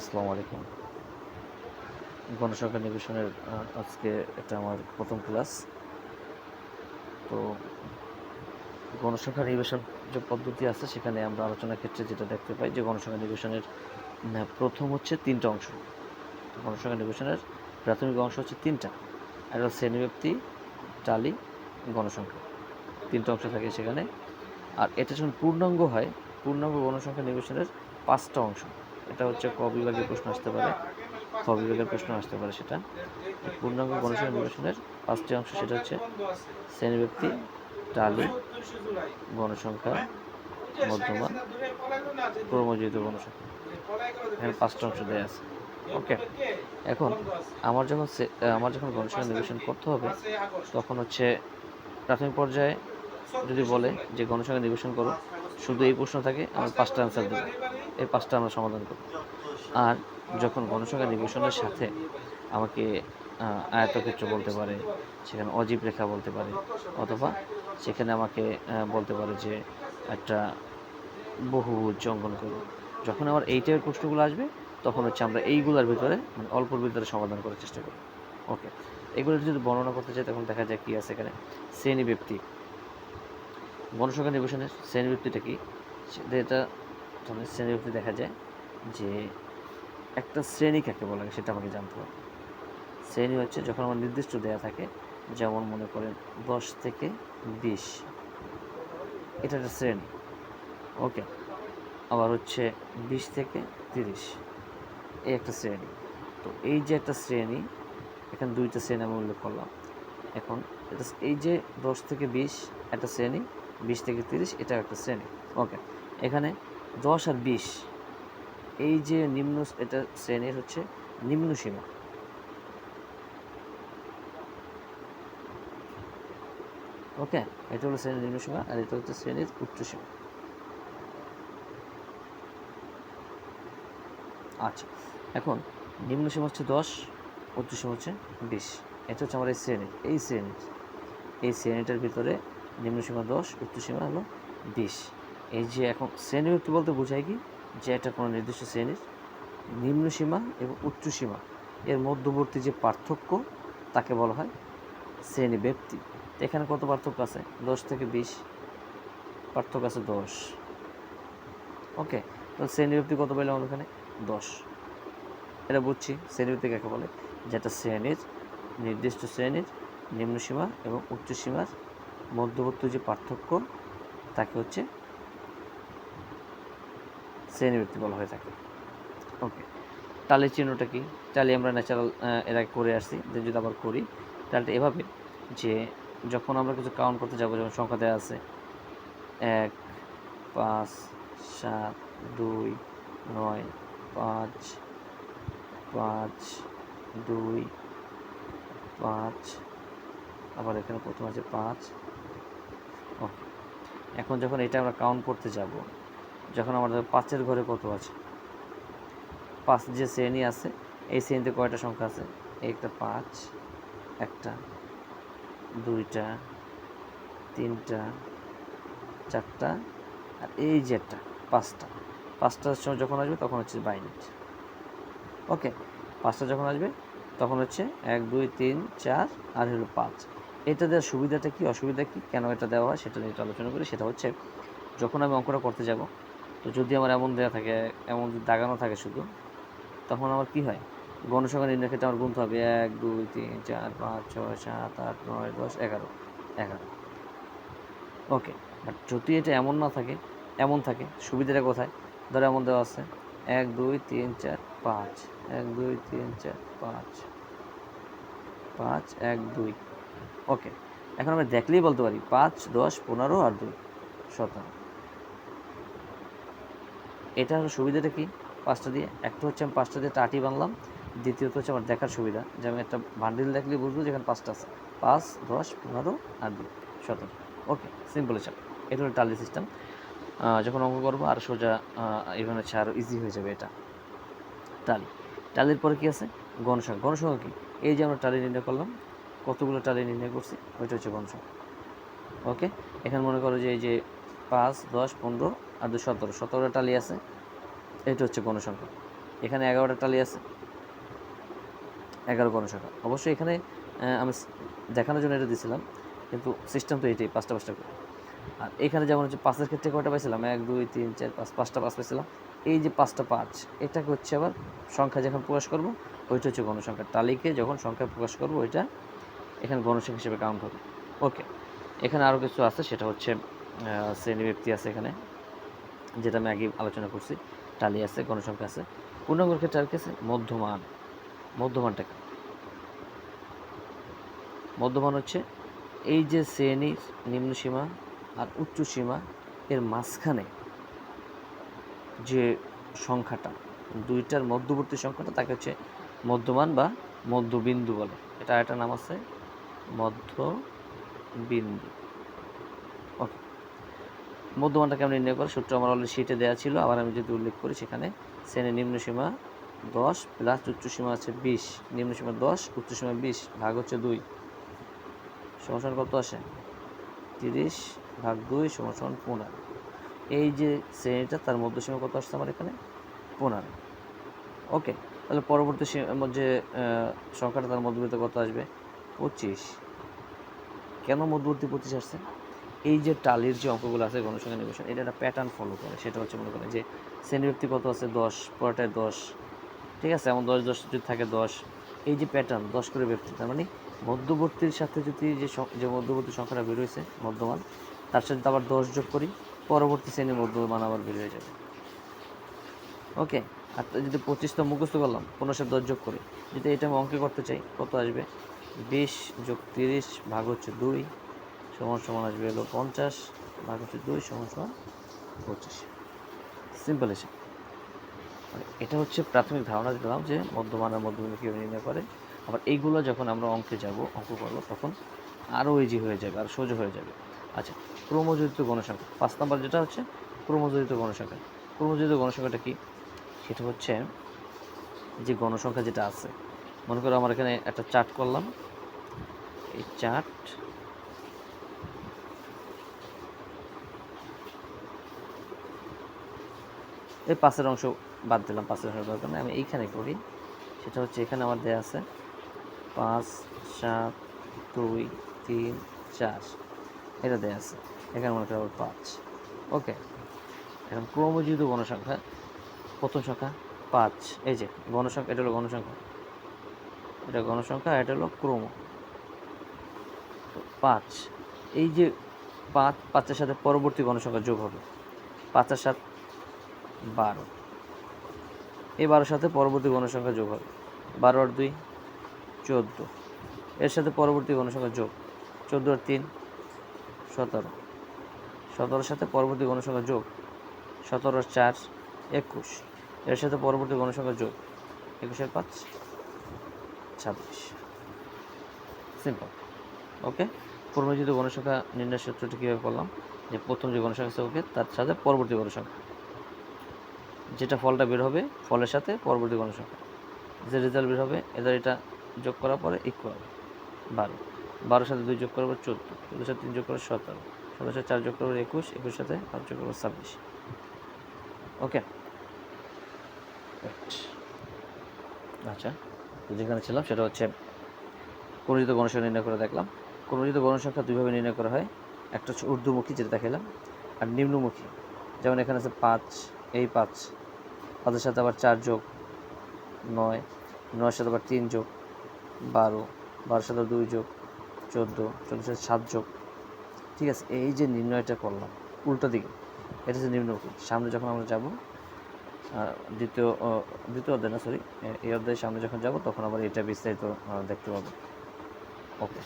আসসালামু আলাইকুম। গণসংখ্যা নিবেশনের আজকে এটা আমার প্রথম ক্লাস। তো গণসংখ্যা নিবেশন যে পদ্ধতি আছে, সেখানে আমরা আলোচনার ক্ষেত্রে যেটা দেখতে পাই যে গণসংখ্যা নিবেশনের প্রথম হচ্ছে তিনটা অংশ। গণসংখ্যা নিবেশনের প্রাথমিক অংশ হচ্ছে তিনটা। একটা হলো শ্রেণীব্যক্তি টালি, গণসংখ্যা। তিনটা অংশ থাকে সেখানে। আর এটা যখন পূর্ণাঙ্গ হয়, পূর্ণাঙ্গ গণসংখ্যা নিবেশনের পাঁচটা অংশ। এটা হচ্ছে ক বিভাগের প্রশ্ন আসতে পারে। খ বিভাগের প্রশ্ন আসতে পারে সেটা। পূর্ণাঙ্গ গণসংখ্যা নিবেশনের পাঁচটি অংশ সেটা হচ্ছে শ্রেণীব্যক্তি, টালি, গণসংখ্যা, মধ্যমান ক্রমজিত গণসংখ্যা। এখানে পাঁচটা অংশ দেওয়া আছে। ওকে। এখন আমার যখন আমার যখন গণসংখ্যা নিবেশন করতে হবে, তখন হচ্ছে প্রাথমিক পর্যায়ে যদি বলে যে গণসংখ্যা নিবেশন করো শুধু এই প্রশ্ন থাকে আমি পাঁচটা অ্যান্সার দেবো। এই পাঁচটা আমরা সমাধান করব। আর যখন গণসংখ্যা নিবেশনের সাথে আমাকে আয়তক্ষেত্র বলতে পারে, সেখানে অজীব রেখা বলতে পারে, অথবা সেখানে আমাকে বলতে পারে যে একটা বহুভুজ অঙ্কন করো। যখন আমার এই টাইপের প্রশ্নগুলো আসবে, তখন হচ্ছে আমরা এইগুলোর ভিতরে মানে অল্পর ভিতরে সমাধান করার চেষ্টা করি ওকে এগুলো যদি বর্ণনা করতে চাই, তখন দেখা যায় কী আছে এখানে। শ্রেণি ব্যক্তি গণসংখ্যা নিবেশনের শ্রেণি ব্যক্তিটা কি? সেটা এটা তাহলে শ্রেণি ব্যক্তি দেখা যায় যে একটা শ্রেণি কাকে বলা হয় সেটা আমাকে জানতে হবে। শ্রেণি হচ্ছে যখন আমার নির্দিষ্ট দেয়া থাকে, যেমন মনে করেন দশ থেকে বিশ। এটা একটা শ্রেণি। ওকে। আবার হচ্ছে বিশ থেকে তিরিশ। এই একটা শ্রেণি। তো এই যে একটা শ্রেণি, এখানে দুইটা শ্রেণি আমি উল্লেখ করলাম। এখন এটা এই যে দশ থেকে বিশ একটা শ্রেণি বিশ থেকে তিরিশ এটা একটা শ্রেণি। ওকে এখানে দশ আর বিশ, এই যে নিম্ন, এটা শ্রেণির হচ্ছে নিম্ন সীমা। ওকে এটা হলো শ্রেণির নিম্ন সীমা আর এটা হচ্ছে শ্রেণির উচ্চ সীমা। আচ্ছা এখন নিম্ন সীমা হচ্ছে দশ, উচ্চ সীমা হচ্ছে বিশ। এটা হচ্ছে আমার এই শ্রেণির এই শ্রেণির এই শ্রেণীটার ভিতরে নিম্ন সীমা দশ উচ্চ সীমা হলো বিশ। এই যে এখন শ্রেণি ব্যক্তি বলতে বোঝায় কি, যে এটা কোনো নির্দিষ্ট শ্রেণির নিম্ন সীমা এবং উচ্চ সীমা এর মধ্যবর্তী যে পার্থক্য, তাকে বলা হয় শ্রেণি ব্যক্তি এখানে কত পার্থক্য আছে? দশ থেকে বিশ, পার্থক্য আছে দশ। ওকে তো শ্রেণি ব্যক্তি কত পাইলাম আমরা এখানে? দশ। এটা বুঝছি শ্রেণি ব্যক্তি কাকে বলে? যেটা শ্রেণির, নির্দিষ্ট শ্রেণির নিম্ন সীমা এবং উচ্চ সীমার মধ্যবর্তী যে পার্থক্য, তাকে হচ্ছে শ্রেণীবৃত্তি বলা হয়ে থাকে। ওকে টালের চিহ্নটা কি? টালি আমরা ন্যাচারাল এর আগে করে আসছি। যদি আবার করি তাহলে এভাবে যে যখন আমরা কিছু কাউন্ট করতে যাব, যেমন সংখ্যা দেওয়া আছে এক, পাঁচ, সাত, দুই, নয়, পাঁচ পাঁচ, দুই, পাঁচ, আবার এখানে প্রথম আছে পাঁচ এখন যখন এটা আমরা কাউন্ট করতে যাব, যখন আমাদের পাঁচের ঘরে কত আছে? পাঁচ যে শ্রেণি আছে, এই শ্রেণীতে কয়টা সংখ্যা আছে? একটা পাঁচ, একটা, দুইটা, তিনটা, চারটা, আর এই যে একটা, পাঁচটা। পাঁচটার সময় যখন আসবে তখন হচ্ছে বাইনারি। ওকে, পাঁচটা যখন আসবে তখন হচ্ছে এক, দুই, তিন, চার, আর হলো পাঁচ। এটা দেওয়ার সুবিধাটা কি, অসুবিধা কি, কেন এটা দেওয়া হয় সেটা নিয়ে আলোচনা করি। সেটা হচ্ছে, যখন আমি অঙ্কটা করতে যাব, তো যদি আমার এমন দেওয়া থাকে, এমন দাগানো থাকে শুধু, তখন আমার কি হয়? গণসংখ্যা নির্ণয় ক্ষেত্রে আমার গুনতে হবে এক, দুই, তিন, চার, পাঁচ, ছয়, সাত, আট, নয়, দশ, এগারো এগারো। ওকে, বাট যদি এটা এমন না থাকে, এমন থাকে, সুবিধাটা কোথায়? ধরো এমন দেওয়া আছে, এক, দুই, তিন, চার, পাঁচ, এক, দুই, তিন, চার, পাঁচ পাঁচ, এক, দুই। ওকে, এখন আমরা দেখলেই বলতে পারি, পাঁচ, দশ, পনেরো আর দুই, সতেরো। এটা হলো সুবিধাটা কি? পাঁচটা দিয়ে, একটা হচ্ছে আমি পাঁচটা দিয়ে টাটি বানলাম, দ্বিতীয়ত হচ্ছে আমার দেখার সুবিধা, যে আমি একটা বান্ডিল দেখলে বুঝব যেখানে পাঁচটা আছে, পাঁচ, দশ, পনেরো আর দুই, সতেরো। ওকে সিম্পল হিসাব এটা হলো টালি সিস্টেম যখন অঙ্ক করব, আর সোজা ইভেন হচ্ছে আরও ইজি হয়ে যাবে এটা। টালি। টালির পরে কী আছে? গণসংখ্যা। গণসংখ্যা কী? এই যে আমরা টালি নির্ণয় করলাম কতগুলো টালি নির্ণয় করছি, ওইটা হচ্ছে গণসংখ্যা ওকে? এখানে মনে করো যে এই যে পাঁচ, দশ, পনেরো আর দু সতেরো, সতেরোটা টালি আছে, এটা হচ্ছে গণসংখ্যা। এখানে এগারোটা টালি আছে, এগারো গণসংখ্যা। অবশ্যই এখানে আমি দেখানোর জন্য এটা দিয়েছিলাম কিন্তু সিস্টেম তো এটাই পাঁচটা পাঁচটা করে। আর এখানে যেমন হচ্ছে পাঁচের ক্ষেত্রে কয়টা পাইছিলাম? এক, দুই, তিন, চার, পাঁচ, পাঁচটা পাঁচ পাইছিলাম। এই যে পাঁচটা পাঁচ, এটাকে হচ্ছে আবার সংখ্যা যখন প্রকাশ করব, ওইটা হচ্ছে গণসংখ্যা। তালিকে যখন সংখ্যা প্রকাশ করব, ওইটা এখানে গণসংখ্যা হিসেবে কাউন্ট হবে। ওকে এখানে আরও কিছু আছে, সেটা হচ্ছে শ্রেণি ব্যক্তি আছে এখানে, যেটা আমি আগে আলোচনা করছি। টালি আছে, গণসংখ্যা আছে। পূর্ণাঙ্গর ক্ষেত্রে আর কি আছে? মধ্যমান। মধ্যমানটা কি? মধ্যমান হচ্ছে, এই যে শ্রেণির নিম্ন সীমা আর উচ্চ সীমা, এর মাঝখানে যে সংখ্যাটা, দুইটার মধ্যবর্তী সংখ্যাটা, তাকে হচ্ছে মধ্যমান বা মধ্যবিন্দু বলে। এটা একটা নাম আছে মধ্যবিন্দু ওকে। মধ্যমানটা কেমন নির্ণয় করে? সূত্র আমার অলরেডি শিটে দেওয়া ছিল। আবার আমি যদি উল্লেখ করি, সেখানে শ্রেণির নিম্ন সীমা দশ প্লাস উচ্চ সীমা আছে বিশ। নিম্ন সীমা দশ, উচ্চ সীমা বিশ ভাগ হচ্ছে দুই। সমান কত আসে? তিরিশ ভাগ দুই সমান পনেরো। এই যে শ্রেণীটা, তার মধ্যসীমা কত আসছে আমার এখানে? পনেরো। ওকে, তাহলে পরবর্তী যে সংখ্যাটা তার মধ্যবিত্ত কত আসবে? পঁচিশ। কেন মধ্যবর্তী পঁচিশ আসছে? এই যে টালির যে অঙ্কগুলো আছে গণসংখ্যা নিবেশন এটা একটা প্যাটার্ন ফলো করে। সেটা হচ্ছে মনে করেন যে শ্রেণীব্যক্তি কত আছে? দশ পরেরটায় দশ। ঠিক আছে? এমন দশ দশ যদি থাকে দশ। এই যে প্যাটার্ন দশ করে ব্যক্তি তার মানে মধ্যবর্তীর সাথে যদি যে যে মধ্যবর্তী সংখ্যাটা বের হয়েছে, মধ্যমান, তার সাথে আবার দশ যোগ করি, পরবর্তী শ্রেণির মধ্যমান আবার বের হয়ে যাবে। ওকে? আর যদি পঁচিশ তো মুখস্থ করলাম পনেরো সাথে দশ যোগ করি, যদি এটা আমি অঙ্কে করতে চাই, কত আসবে? বিশ যোগ তিরিশ ভাগ হচ্ছে দুই, সমান সমান আসবে হলো পঞ্চাশ, ভাগ হচ্ছে দুই, সমান সমান পঁচিশ। সিম্পল হিসেব মানে এটা হচ্ছে প্রাথমিক ধারণা দিলাম যে মধ্যমান আর মধ্যবিন্দু কীভাবে নির্ণয় করে। আবার এইগুলো যখন আমরা অঙ্কে যাব, অঙ্ক করব, তখন আরও ইজি হয়ে যাবে আর সোজা হয়ে যাবে। আচ্ছা ক্রমজড়িত গণসংখ্যা। পাঁচ নাম্বার যেটা হচ্ছে ক্রমজড়িত গণসংখ্যা। ক্রমজড়িত গণসংখ্যাটা কি? সেটা হচ্ছে যে গণসংখ্যা যেটা আছে মনে করো আমার এখানে একটা চার্ট করলাম। এই চার্ট এই পাশের অংশ বাদ দিলাম পাশের অংশ দরকার আমি এইখানে করি, সেটা হচ্ছে এখানে আমার দেওয়া আছে। পাঁচ, সাত, দুই, তিন, চার, এটা দেওয়া আছে। এখানে মনে করি আবার পাঁচ। ওকে, এখন ক্রমযুক্ত গণসংখ্যা প্রথম সংখ্যা পাঁচ। এই যে গণসংখ্যা এটা হলো গণসংখ্যা এটা গণসংখ্যা, এটা হলো ক্রম। পাঁচ, এই যে পাঁচ, পাঁচের সাথে পরবর্তী গণসংখ্যা যোগ হবে। পাঁচের সাত, বারো। এই বারোর সাথে পরবর্তী গণসংখ্যা যোগ হবে। বারো আর দুই, চোদ্দ। এর সাথে পরবর্তী গণসংখ্যা যোগ, চোদ্দ আর তিন, সতেরো। সতেরোর সাথে পরবর্তী গণসংখ্যা যোগ, সতেরো আর চার, একুশ। এর সাথে পরবর্তী গণসংখ্যা যোগ একুশের পাঁচ। ছাব্বিশ। সিম্পল ওকে পূর্বজিত গণসংখ্যা নির্ণয় সূত্রটি কীভাবে করলাম? যে প্রথম যে গণসংখ্যা আছে ওকে তার সাথে পরবর্তী গণসংখ্যা। যেটা ফলটা বের হবে, ফলের সাথে পরবর্তী গণসংখ্যা। যে রেজাল্ট বের হবে, এদের এটা যোগ করার পরে ইকুয়াল বারো। বারোর সাথে দুই যোগ পর চোদ্দ। চোদ্দোর সাথে তিন যোগ করার সতেরো। সতেরোর সাথে চার যোগ পর একুশ। একুশ সাথে পাঁচ যোগ করার ছাব্বিশ। ওকে আচ্ছা। যেখানে ছিলাম সেটা হচ্ছে পরিচিত গণসংখ্যা নির্ণয় করে দেখলাম। পরিচিত গণসংখ্যা দুইভাবে নির্ণয় করা হয়। একটা হচ্ছে ঊর্ধ্বমুখী, যেটা দেখালাম আর নিম্নমুখী। যেমন এখানে আছে পাঁচ, এই পাঁচ, পাঁচের সাথে আবার চার যোগ নয়, নয়ের সাথে আবার তিন যোগ বারো, বারোর সাথে দুই যোগ চোদ্দ, চোদ্দোর সাথে সাত যোগ। ঠিক আছে, এই যে নির্ণয়টা করলাম, উল্টো দিকে, এটা হচ্ছে নিম্নমুখী। সামনে যখন আমরা যাব দ্বিতীয় দ্বিতীয় অধ্যায় না সরি এই অধ্যায়ের সামনে যখন যাব, তখন আবার এটা বিস্তারিত দেখতে পাবো। ওকে